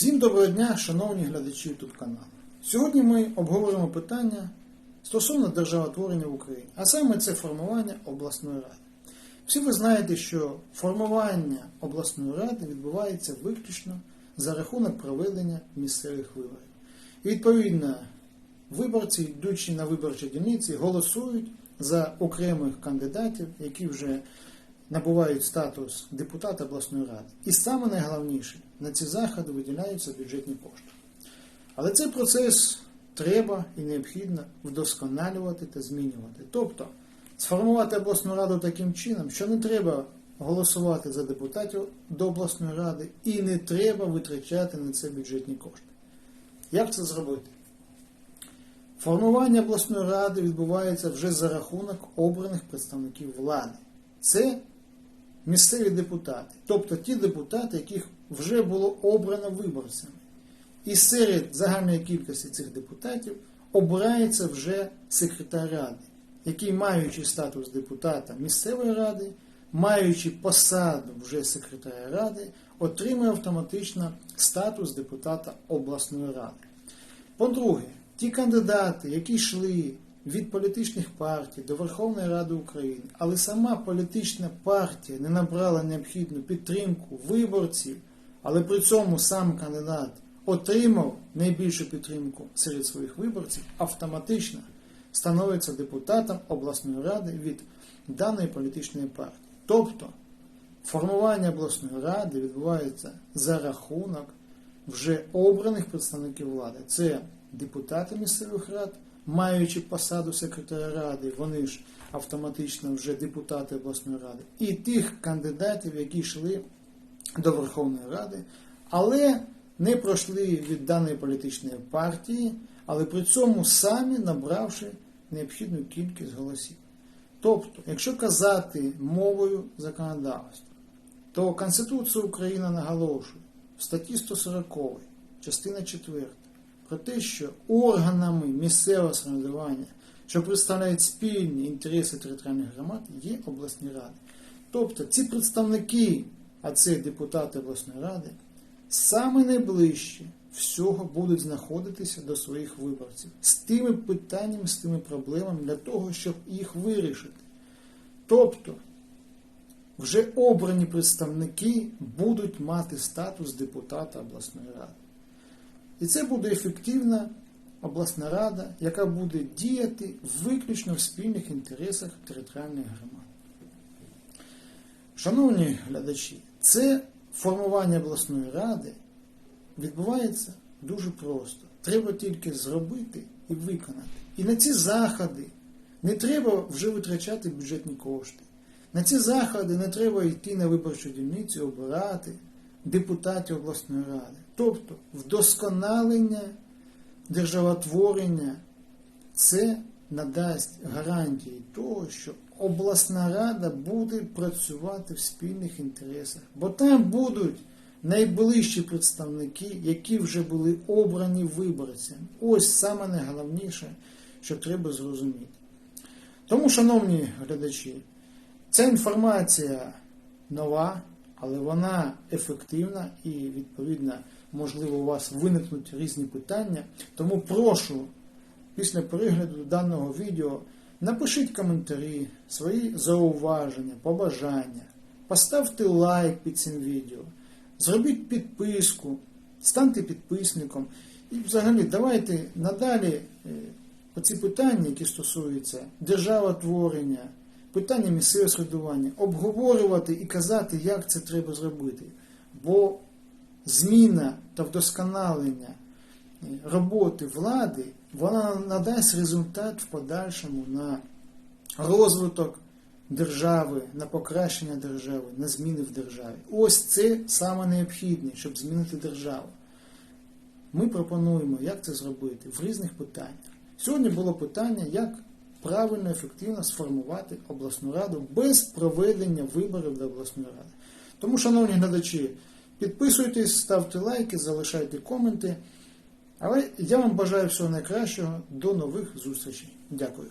Всім доброго дня, шановні глядачі YouTube каналу. Сьогодні ми обговоримо питання стосовно державотворення в Україні, а саме це формування обласної ради. Всі ви знаєте, що формування обласної ради відбувається виключно за рахунок проведення місцевих виборів. І відповідно, виборці, йдучи на виборчі дільниці, голосують за окремих кандидатів, які вже набувають статус депутата обласної ради. І саме найголовніше, на ці заходи виділяються бюджетні кошти. Але цей процес треба і необхідно вдосконалювати та змінювати. Тобто сформувати обласну раду таким чином, що не треба голосувати за депутатів до обласної ради і не треба витрачати на це бюджетні кошти. Як це зробити? Формування обласної ради відбувається вже за рахунок обраних представників влади. Це місцеві депутати, тобто ті депутати, яких вже було обрано виборцями. І серед загальної кількості цих депутатів обирається вже секретар ради, який, маючи статус депутата місцевої ради, маючи посаду вже секретаря ради, отримує автоматично статус депутата обласної ради. По-друге, ті кандидати, які йшли від політичних партій до Верховної Ради України, але сама політична партія не набрала необхідну підтримку виборців, але при цьому сам кандидат отримав найбільшу підтримку серед своїх виборців, автоматично становиться депутатом обласної ради від даної політичної партії. Тобто формування обласної ради відбувається за рахунок вже обраних представників влади. Це депутати місцевих рад, маючи посаду секретаря ради, вони ж автоматично вже депутати обласної ради, і тих кандидатів, які йшли до Верховної Ради, але не пройшли від даної політичної партії, але при цьому самі набравши необхідну кількість голосів. Тобто, якщо казати мовою законодавства, то Конституція України наголошує в статті 140, частина 4, про те, що органами місцевого самоврядування, що представляють спільні інтереси територіальних громад, є обласні ради. Тобто ці представники, а це депутати обласної ради, саме найближче всього будуть знаходитися до своїх виборців з тими питаннями, з тими проблемами для того, щоб їх вирішити. Тобто, вже обрані представники будуть мати статус депутата обласної ради. І це буде ефективна обласна рада, яка буде діяти виключно в спільних інтересах територіальних громад. Шановні глядачі, це формування обласної ради відбувається дуже просто. Треба тільки зробити і виконати. І на ці заходи не треба вже витрачати бюджетні кошти. На ці заходи не треба йти на виборчу дільницю, обирати депутатів обласної ради. Тобто вдосконалення державотворення це надасть гарантії того, що обласна рада буде працювати в спільних інтересах, бо там будуть найближчі представники, які вже були обрані виборцями. Ось саме найголовніше, що треба зрозуміти. Тому, шановні глядачі, ця інформація нова, але вона ефективна і, відповідно, можливо, у вас виникнуть різні питання. Тому прошу після перегляду даного відео напишіть коментарі, свої зауваження, побажання, поставте лайк під цим відео, зробіть підписку, станьте підписником. І взагалі давайте надалі оці питання, які стосуються державотворення, питання місцевого середування, обговорювати і казати, як це треба зробити. Бо зміна та вдосконалення роботи влади, вона надасть результат в подальшому на розвиток держави, на покращення держави, на зміни в державі. Ось це саме необхідне, щоб змінити державу. Ми пропонуємо, як це зробити в різних питаннях. Сьогодні було питання, як правильно, ефективно сформувати обласну раду без проведення виборів до обласної ради. Тому, шановні глядачі, підписуйтесь, ставте лайки, залишайте коменти. Але я вам бажаю всього найкращого. До нових зустрічей. Дякую.